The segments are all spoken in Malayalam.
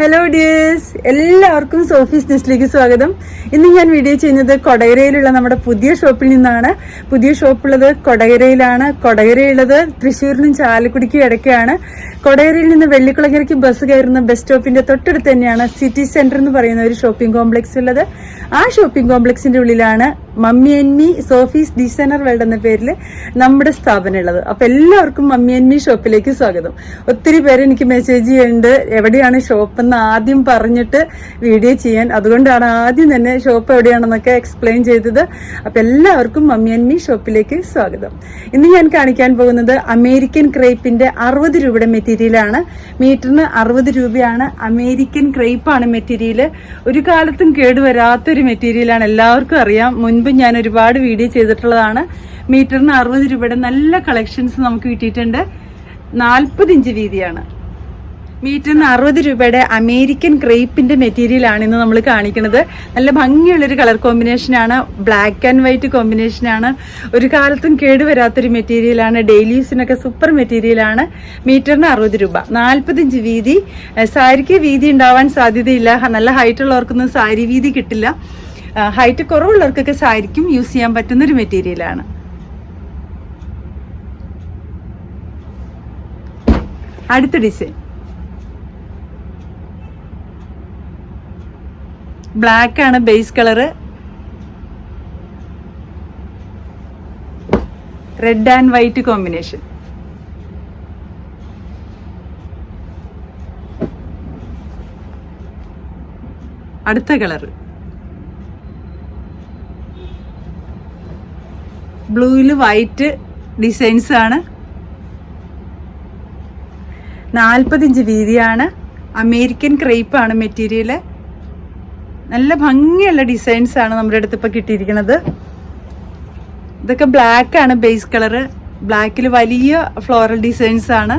ഹലോ ഡിയേഴ്സ് എല്ലാവർക്കും സോഫീസ് നെസ്റ്റിലേക്ക് സ്വാഗതം. ഇന്ന് ഞാൻ വീഡിയോ ചെയ്യുന്നത് കൊടകരയിലുള്ള നമ്മുടെ പുതിയ ഷോപ്പിൽ നിന്നാണ്. പുതിയ ഷോപ്പുള്ളത് കൊടകരയിലാണ്. കൊടകരയുള്ളത് തൃശ്ശൂരിനും ചാലക്കുടിക്കും ഇടയ്ക്കാണ്. കൊടകരയിൽ നിന്ന് വെള്ളിക്കുളങ്ങരയ്ക്ക് ബസ് കയറുന്ന ബസ് സ്റ്റോപ്പിന്റെ തൊട്ടടുത്ത് തന്നെയാണ് സിറ്റി സെന്റർ എന്ന് പറയുന്ന ഒരു ഷോപ്പിംഗ് കോംപ്ലക്സ് ഉള്ളത്. ആ ഷോപ്പിംഗ് കോംപ്ലക്സിന്റെ ഉള്ളിലാണ് mummy and me Sophie's designer world എന്ന പേരിൽ നമ്മുടെ സ്ഥാപനം ഉള്ളത്. അപ്പൊ എല്ലാവർക്കും മമ്മി ആൻഡ് മീ ഷോപ്പിലേക്ക് സ്വാഗതം. ഒത്തിരി പേര് എനിക്ക് മെസ്സേജ് ചെയ്യുന്നുണ്ട്. എവിടെയാണ് ഷോപ്പ് എന്ന് ആദ്യം പറഞ്ഞിട്ട് വീഡിയോ ചെയ്യാൻ. അതുകൊണ്ടാണ് ആദ്യം തന്നെ ഷോപ്പ് എവിടെയാണെന്നൊക്കെ എക്സ്പ്ലെയിൻ ചെയ്തത്. അപ്പൊ എല്ലാവർക്കും മമ്മി ആൻഡ് മീ ഷോപ്പിലേക്ക് സ്വാഗതം. ഇന്ന് ഞാൻ കാണിക്കാൻ പോകുന്നത് അമേരിക്കൻ ക്രേപ്പിന്റെ അറുപത് രൂപയുടെ മെറ്റീരിയലാണ് മീറ്ററിന് അറുപത് രൂപയാണ് അമേരിക്കൻ ക്രേപ്പാണ് മെറ്റീരിയൽ ഒരു കാലത്തും കേടുവരാത്തൊരു മെറ്റീരിയലാണ് എല്ലാവർക്കും അറിയാം. മുൻപ് ഞാൻ ഒരുപാട് വീഡിയോ ചെയ്തിട്ടുള്ളതാണ്. മീറ്ററിന് അറുപത് രൂപയുടെ നല്ല കളക്ഷൻസ് നമുക്ക് കിട്ടിയിട്ടുണ്ട്. നാൽപ്പത് ഇഞ്ച് വീതിയാണ്. മീറ്ററിന് അറുപത് രൂപയുടെ അമേരിക്കൻ ക്രേപ്പിന്റെ മെറ്റീരിയലാണ് ഇന്ന് നമ്മൾ കാണിക്കുന്നത്. നല്ല ഭംഗിയുള്ളൊരു കളർ കോമ്പിനേഷനാണ് ബ്ലാക്ക് ആൻഡ് വൈറ്റ് കോമ്പിനേഷനാണ് ഒരു കാലത്തും കേടുവരാത്തൊരു മെറ്റീരിയലാണ് ഡെയിലി യൂസിനൊക്കെ സൂപ്പർ മെറ്റീരിയലാണ് മീറ്ററിന് അറുപത് രൂപ. നാൽപ്പത്തിഞ്ച് വീതി. സാരിക്ക് വീതി ഉണ്ടാവാൻ സാധ്യതയില്ല. നല്ല ഹൈറ്റ് ഉള്ളവർക്കൊന്നും സാരി വീതി കിട്ടില്ല. ഹൈറ്റ് കുറവുള്ളവർക്കൊക്കെ സാരിക്കും യൂസ് ചെയ്യാൻ പറ്റുന്ന ഒരു മെറ്റീരിയലാണ് അടുത്ത ഡിസൈൻ ബ്ലാക്ക് ആണ് base colour red and white combination അടുത്ത കളറ് ബ്ലൂവിൽ വൈറ്റ് ഡിസൈൻസ് ആണ്. നാൽപ്പത്തിഞ്ച് വീതിയാണ്. അമേരിക്കൻ ക്രേപ്പ് ആണ് മെറ്റീരിയൽ നല്ല ഭംഗിയുള്ള ഡിസൈൻസ് ആണ് നമ്മുടെ അടുത്ത് ഇപ്പോൾ കിട്ടിയിരിക്കുന്നത്. ഇതൊക്കെ ബ്ലാക്ക് ആണ് ബേസ് കളറ് ബ്ലാക്കിൽ വലിയ ഫ്ലോറൽ ഡിസൈൻസ് ആണ്.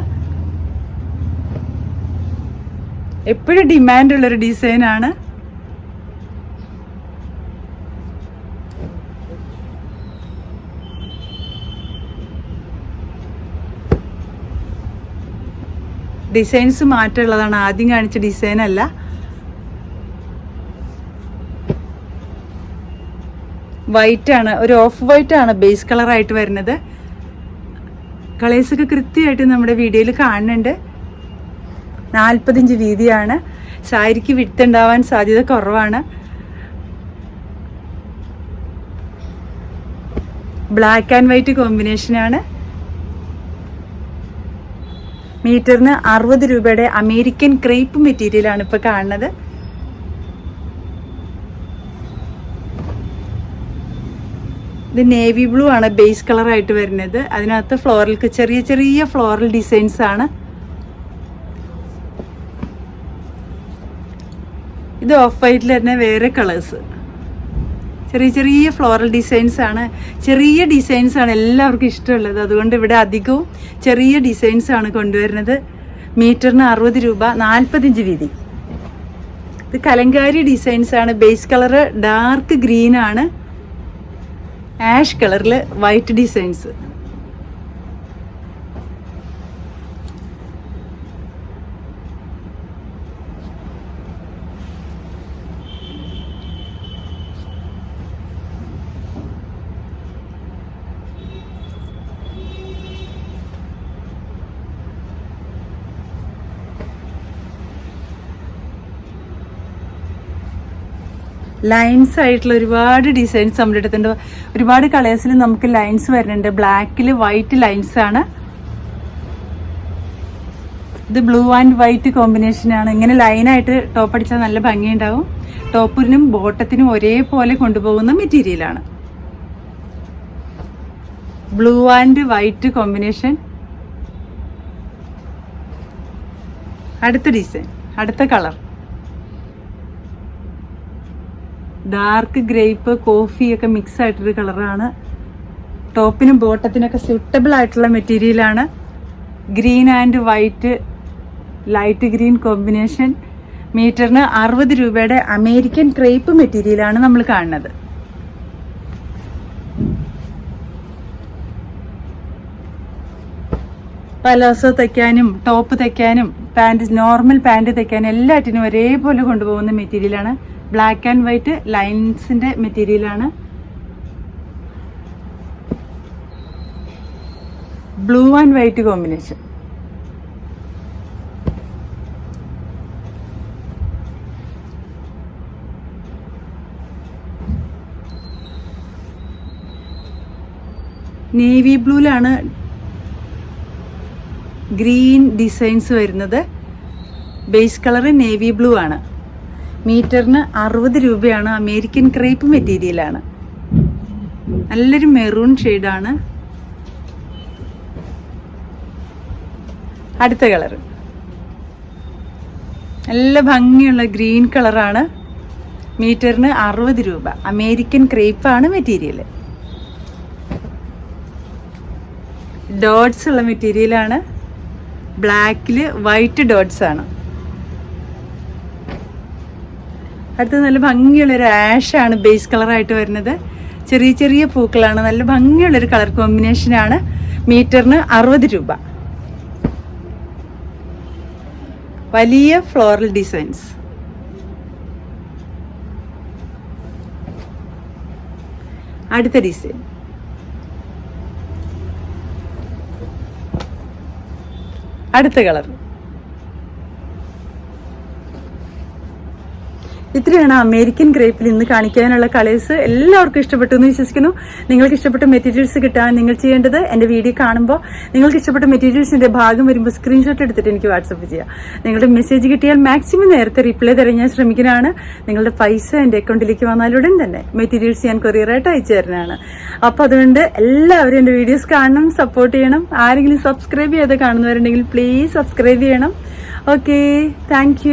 എപ്പോഴും ഡിമാൻഡ് ഉള്ളൊരു ഡിസൈൻസ് മാറ്റമുള്ളതാണ്. ആദ്യം കാണിച്ച ഡിസൈൻ അല്ല. വൈറ്റ് ആണ്. ഒരു ഓഫ് വൈറ്റ് ആണ് ബേസ് കളർ ആയിട്ട് വരുന്നത്. കളേഴ്സൊക്കെ കൃത്യമായിട്ട് നമ്മുടെ വീഡിയോയിൽ കാണുന്നുണ്ട്. നാൽപ്പതിഞ്ച് വീതിയാണ്. സാരിക്ക് വിട്ടുണ്ടാവാൻ സാധ്യത കുറവാണ്. ബ്ലാക്ക് ആൻഡ് വൈറ്റ് കോമ്പിനേഷനാണ് മീറ്ററിന് അറുപത് രൂപയുടെ അമേരിക്കൻ ക്രേപ്പ് മെറ്റീരിയലാണ് ഇപ്പോൾ കാണുന്നത്. ഇത് നേവി ബ്ലൂ ആണ് ബേസ് കളർ ആയിട്ട് വരുന്നത്. അതിനകത്ത് ഫ്ലോറൽ ചെറിയ ചെറിയ ഫ്ലോറൽ ഡിസൈൻസ് ആണ്. ഇത് ഓഫ് വൈറ്റിൽ തന്നെ വേറെ കളേഴ്സ്. ചെറിയ ചെറിയ ഫ്ലോറൽ ഡിസൈൻസ് ആണ്. ചെറിയ ഡിസൈൻസ് ആണ് എല്ലാവർക്കും ഇഷ്ടമുള്ളത്. അതുകൊണ്ട് ഇവിടെ അധികവും ചെറിയ ഡിസൈൻസ് ആണ് കൊണ്ടുവരുന്നത്. മീറ്ററിന് അറുപത് രൂപ നാൽപ്പത്തിഞ്ച് വീതി. ഇത് കലങ്കാരി ഡിസൈൻസ് ആണ്. ബേസ് കളറ് ഡാർക്ക് ഗ്രീൻ ആണ്. ആഷ് കളറിൽ വൈറ്റ് ഡിസൈൻസ് ലൈൻസ് ആയിട്ടുള്ള ഒരുപാട് ഡിസൈൻസ് നമ്മുടെ അടുത്തുണ്ട്. ഒരുപാട് കളേഴ്സിൽ നമുക്ക് ലൈൻസ് വരുന്നുണ്ട്. ബ്ലാക്കിൽ വൈറ്റ് ലൈൻസ് ആണ്. ഇത് ബ്ലൂ ആൻഡ് വൈറ്റ് കോമ്പിനേഷൻ ആണ്. ഇങ്ങനെ ലൈനായിട്ട് ടോപ്പ് അടിച്ചാൽ നല്ല ഭംഗിയുണ്ടാവും. ടോപ്പിനും ബോട്ടത്തിനും ഒരേപോലെ കൊണ്ടുപോകുന്ന മെറ്റീരിയലാണ് ബ്ലൂ ആൻഡ് വൈറ്റ് കോമ്പിനേഷൻ അടുത്ത ഡിസൈൻ അടുത്ത കളർ ഡാർക്ക് ഗ്രേപ്പ് ഒക്കെ മിക്സ് ആയിട്ടൊരു കളറാണ് ടോപ്പിനും ബോട്ടത്തിനൊക്കെ സ്യൂട്ടബിൾ ആയിട്ടുള്ള മെറ്റീരിയലാണ് green and white light green combination മീറ്ററിന് അറുപത് രൂപയുടെ അമേരിക്കൻ ക്രേപ്പ് മെറ്റീരിയലാണ് നമ്മൾ കാണുന്നത്. പലോസോ തയ്ക്കാനും ടോപ്പ് തയ്ക്കാനും പാന്റ് നോർമൽ പാന്റ് തയ്ക്കാനും എല്ലാറ്റിനും ഒരേപോലെ കൊണ്ടുപോകുന്ന മെറ്റീരിയലാണ് ബ്ലാക്ക് ആൻഡ് വൈറ്റ് ലൈൻസിന്റെ മെറ്റീരിയലാണ് blue and white combination navy ബ്ലൂവിലാണ് green designs വരുന്നത്. ബേസ് കളർ നേവി ബ്ലൂ ആണ്. മീറ്ററിന് അറുപത് രൂപയാണ് അമേരിക്കൻ ക്രേപ്പ് മെറ്റീരിയലാണ്. നല്ലൊരു മെറൂൺ ഷെയ്ഡാണ്. അടുത്ത കളർ. നല്ല ഭംഗിയുള്ള ഗ്രീൻ കളറാണ്. മീറ്ററിന് അറുപത് രൂപ. അമേരിക്കൻ ക്രേപ്പാണ് മെറ്റീരിയൽ ഡോട്ട്സ് ഉള്ള മെറ്റീരിയലാണ്. ബ്ലാക്കിൽ വൈറ്റ് ഡോട്ട്സ് ആണ്. അടുത്തത് നല്ല ഭംഗിയുള്ള ഭംഗിയുള്ളൊരു ആഷാണ് ബേസ് കളറായിട്ട് വരുന്നത്. ചെറിയ ചെറിയ പൂക്കളാണ്. നല്ല ഭംഗിയുള്ളൊരു കളർ കോമ്പിനേഷനാണ് മീറ്ററിന് അറുപത് രൂപ. വലിയ ഫ്ലോറൽ ഡിസൈൻസ് അടുത്ത ഡിസൈൻ അടുത്ത കളർ ഇത്രയാണ് അമേരിക്കൻ ഗ്രേപ്പിൽ ഇന്ന് കാണിക്കാനുള്ള കളേഴ്സ്. എല്ലാവർക്കും ഇഷ്ടപ്പെട്ടു എന്ന് വിശ്വസിക്കുന്നു. നിങ്ങൾക്ക് ഇഷ്ടപ്പെട്ട മെറ്റീരിയൽസ് കിട്ടാൻ നിങ്ങൾ ചെയ്യേണ്ടത് എന്റെ വീഡിയോ കാണുമ്പോൾ നിങ്ങൾക്ക് ഇഷ്ടപ്പെട്ട മെറ്റീരിയൽസിന്റെ ഭാഗം വരുമ്പോൾ സ്ക്രീൻഷോട്ട് എടുത്തിട്ട് എനിക്ക് വാട്സപ്പ് ചെയ്യാം. നിങ്ങളുടെ മെസ്സേജ് കിട്ടിയാൽ മാക്സിമം നേരത്തെ റിപ്ലൈ തരാൻ ഞാൻ ശ്രമിക്കുന്നതാണ്. നിങ്ങളുടെ പൈസ എന്റെ അക്കൗണ്ടിലേക്ക് വന്നാലുടൻ തന്നെ മെറ്റീരിയൽസ് ഞാൻ കൊറിയറായിട്ട് അയച്ചു തരുന്നതാണ്. അപ്പോൾ അതുകൊണ്ട് എല്ലാവരും എന്റെ വീഡിയോസ് കാണണം സപ്പോർട്ട് ചെയ്യണം. ആരെങ്കിലും സബ്സ്ക്രൈബ് ചെയ്ത് കാണുന്നവരുണ്ടെങ്കിൽ പ്ലീസ് സബ്സ്ക്രൈബ് ചെയ്യണം. Okay thank